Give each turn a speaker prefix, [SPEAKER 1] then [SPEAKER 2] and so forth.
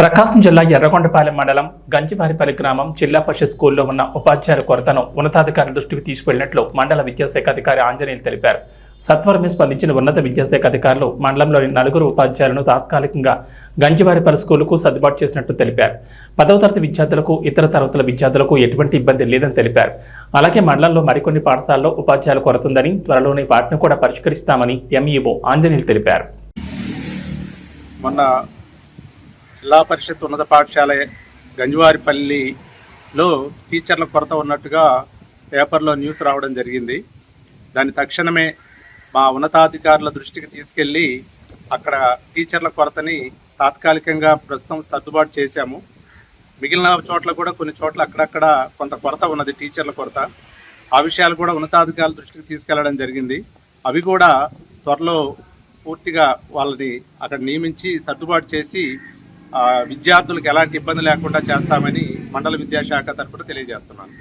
[SPEAKER 1] ప్రకాశం జిల్లా ఎర్రగొండపాలెం మండలం గంజివారిపల్లి గ్రామం జిల్లా పరిషత్ స్కూల్లో ఉన్న ఉపాధ్యాయుల కొరతను ఉన్నతాధికారుల దృష్టికి తీసుకెళ్ళినట్లు మండల విద్యాశాఖ అధికారి ఆంజనేయులు తెలిపారు. సత్వరమే స్పందించిన ఉన్నత విద్యాశాఖ అధికారులు మండలంలోని నలుగురు ఉపాధ్యాయులను తాత్కాలికంగా గంజివారిపల్లి స్కూలుకు సర్దుబాటు చేసినట్టు తెలిపారు. పదవ తరగతి విద్యార్థులకు ఇతర తరగతుల విద్యార్థులకు ఎటువంటి ఇబ్బంది లేదని తెలిపారు. అలాగే మండలంలో మరికొన్ని పాఠశాలలో ఉపాధ్యాయుల కొరతుందని త్వరలోనే వాటిని కూడా పరిష్కరిస్తామని ఎంఈఓ ఆంజనేయులు తెలిపారు.
[SPEAKER 2] మొన్న జిల్లా పరిషత్ ఉన్నత పాఠశాల గంజువారిపల్లిలో టీచర్ల కొరత ఉన్నట్టుగా పేపర్లో న్యూస్ రావడం జరిగింది. దాని తక్షణమే మా ఉన్నతాధికారుల దృష్టికి తీసుకెళ్ళి అక్కడ టీచర్ల కొరతని తాత్కాలికంగా ప్రస్తుతం సర్దుబాటు చేశాము. మిగిలిన చోట్ల కూడా కొన్ని చోట్ల అక్కడక్కడ కొంత కొరత ఉన్నది టీచర్ల కొరత. ఆ విషయాలు కూడా ఉన్నతాధికారుల దృష్టికి తీసుకెళ్ళడం జరిగింది. అవి కూడా త్వరలో పూర్తిగా వాళ్ళని అక్కడ నియమించి సర్దుబాటు చేసి విద్యార్థులకు ఎలాంటి ఇబ్బంది లేకుండా చేస్తామని మండల విద్యాశాఖ తరఫున తెలియజేస్తున్నాను.